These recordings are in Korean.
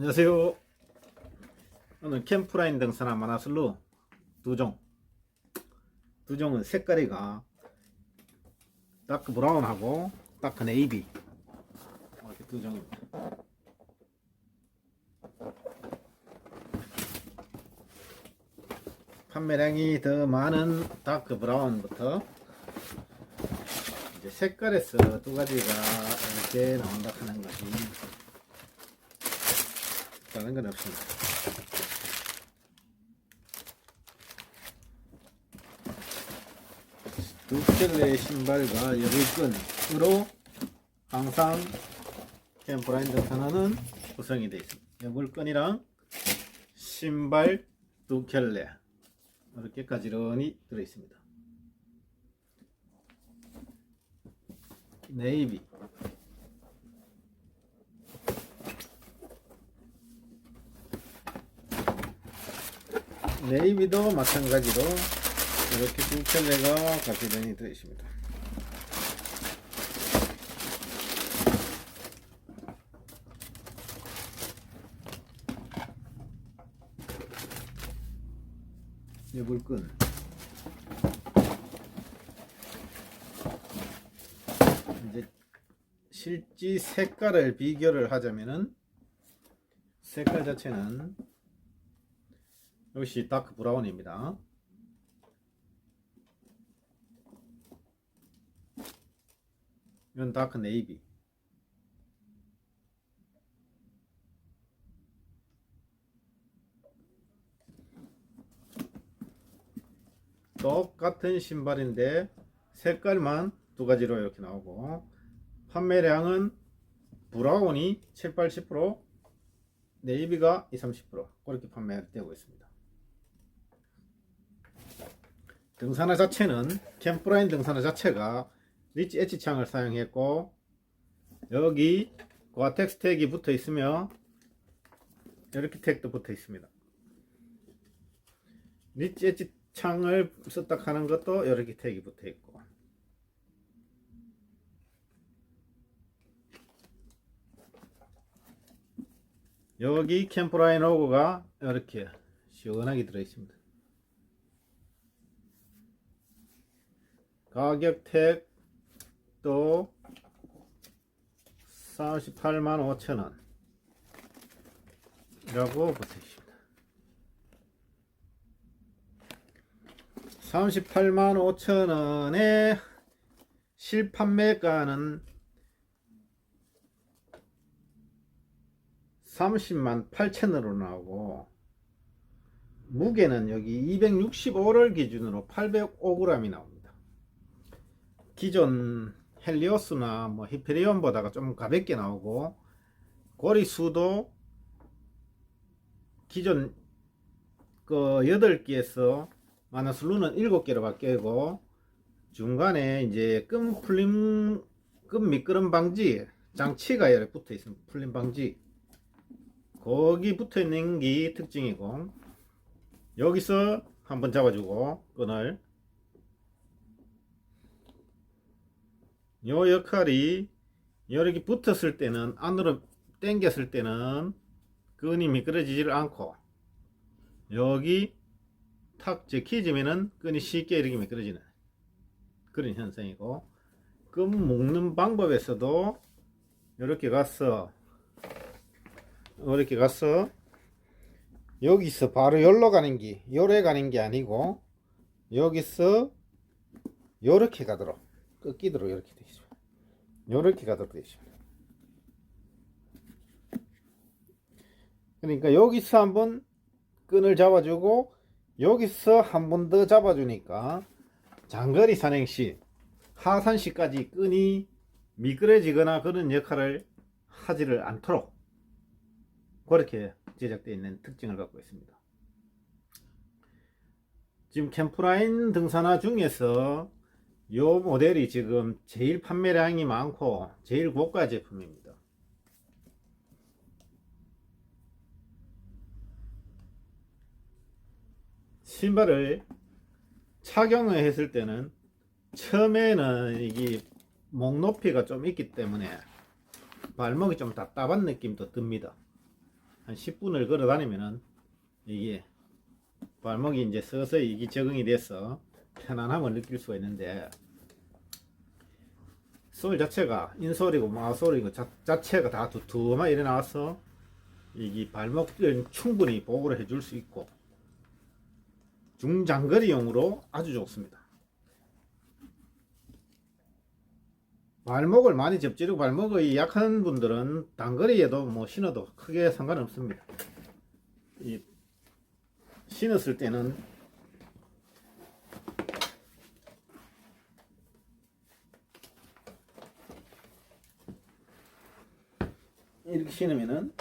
안녕하세요. 오늘 캠프라인 등산화 마나슬루 두 종. 두 종은 색깔이가 다크 브라운하고 다크 네이비 이렇게 두 종입니다. 판매량이 더 많은 다크 브라운부터 이제 색깔에서 두 가지가 이렇게 나온다 하는 거지. 다른 건 없습니다. 두 켤레의 신발과 여불끈으로 항상 캠프라인 등산화는 구성이 되어 있습니다. 여불끈이랑 신발 두 켤레 이렇게 가지런히 들어 있습니다. 네이비 네이비도 마찬가지로 이렇게 두 켤레가 가지런히 들어 있습니다. 여불끈 이제 실지 색깔을 비교를 하자면은 색깔 자체는 역시 다크 브라운입니다. 이건 다크 네이비. 똑같은 신발인데 색깔만 두 가지로 이렇게 나오고 판매량은 브라운이 7, 80% 네이비가 2, 30% 그렇게 판매되고 있습니다. 등산화 자체는 캠프라인 등산화 자체가 리치 엣지 창을 사용했고 여기 고아텍스 택이 붙어 있으며 이렇게 택도 붙어 있습니다. 리치 엣지 창을 썼다 하는 것도 이렇게 택이 붙어 있고 여기 캠프라인 로고가 이렇게 시원하게 들어 있습니다. 가격 택도 38만 5천원 이라고 붙어 있습니다. 38만 5천원의 실판매가는 30만 8천원으로 나오고 무게는 여기 265를 기준으로 805g이 나옵니다. 기존 헬리오스나 뭐 히페리온보다가 좀 가볍게 나오고 고리 수도 기존 그 8개에서 마나슬루는 7개로 바뀌고 중간에 이제 끈 풀림 끈 미끄럼 방지 장치가 이렇게 붙어 있습니다. 풀림 방지 거기 붙어 있는 게 특징이고 여기서 한번 잡아주고 끈을 요 역할이 이렇게 붙었을 때는 안으로 당겼을 때는 끈이 미끄러지질 않고 여기 탁 제키지면은 끈이 쉽게 이렇게 미끄러지는 그런 현상이고 끈 묶는 방법에서도 이렇게 가서 이렇게 가서 여기서 바로 열로 가는 게 요래 가는 게 아니고 여기서 요렇게 가도록 꺾이도록 이렇게 있습니다. 요렇게 가도록 있습니다. 그러니까 여기서 한번 끈을 잡아주고 여기서 한 번 더 잡아주니까 장거리 산행 시 하산 시까지 끈이 미끄러지거나 그런 역할을 하지를 않도록 그렇게 제작되어 있는 특징을 갖고 있습니다. 지금 캠프라인 등산화 중에서 이 모델이 지금 제일 판매량이 많고 제일 고가 제품입니다. 신발을 착용을 했을 때는 처음에는 이게 목 높이가 좀 있기 때문에 발목이 좀 답답한 느낌도 듭니다. 한 10분을 걸어 다니면은 이게 발목이 이제 서서히 이게 적응이 돼서 편안함을 느낄 수가 있는데 소울 자체가 인솔이고 마솔이고 자, 자체가 다 두툼하게 일어나서 이게 발목을 충분히 보호를 해줄 수 있고 중장거리용으로 아주 좋습니다. 발목을 많이 접지르고 발목이 약한 분들은 단거리에도 뭐 신어도 크게 상관없습니다. 이 신었을 때는 이렇게 신으면은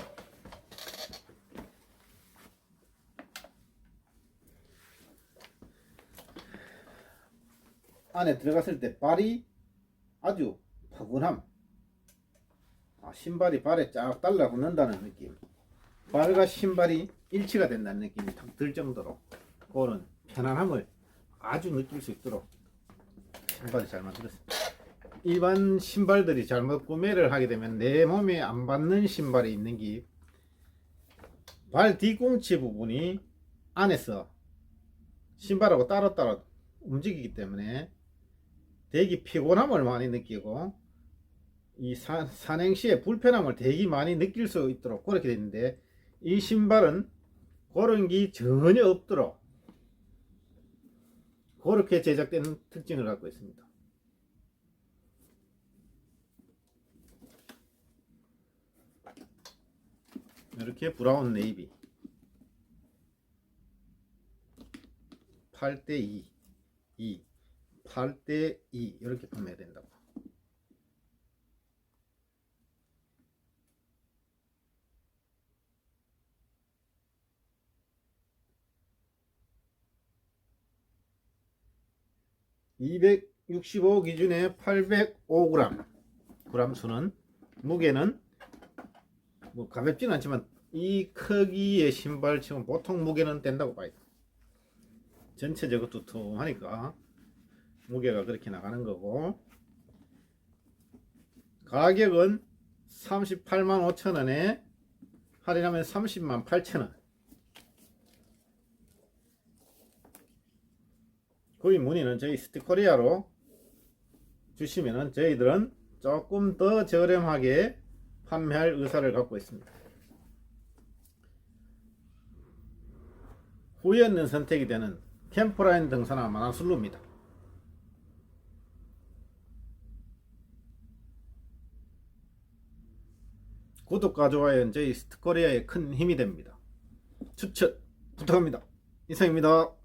안에 들어갔을 때 발이 아주 파근함. 아, 신발이 발에 쫙 달라붙는다는 느낌. 발과 신발이 일치가 된다는 느낌이 탁들 정도로 그런 편안함을 아주 느낄 수 있도록 신발이 잘 만들었습니다. 일반 신발들이 잘못 구매를 하게 되면 내 몸에 안 받는 신발이 있는 게 발 뒤꿈치 부분이 안에서 신발하고 따로따로 움직이기 때문에 되게 피곤함을 많이 느끼고 이 사, 산행 시에 불편함을 되게 많이 느낄 수 있도록 그렇게 되는데 이 신발은 그런 게 전혀 없도록 그렇게 제작된 특징을 갖고 있습니다. 이렇게 브라운 네이비. 8대2 2 8대2 이렇게 판매된다고. (265) 기준에 805g 그램 수는 무게는 뭐 가볍지는 않지만 이 크기의 신발 치고 보통 무게는 된다고 봐요. 전체적으로 두툼하니까 무게가 그렇게 나가는 거고 가격은 38만 5천 원에 할인하면 30만 8천 원. 거기 문의는 저희 스티커리아로 주시면은 저희들은 조금 더 저렴하게 판매할 의사를 갖고 있습니다. 후회 없는 선택이 되는 캠프라인 등산화 만화술루입니다. 구독과 좋아요는 저희 스트코리아의 큰 힘이 됩니다. 추천 부탁합니다. 이상입니다.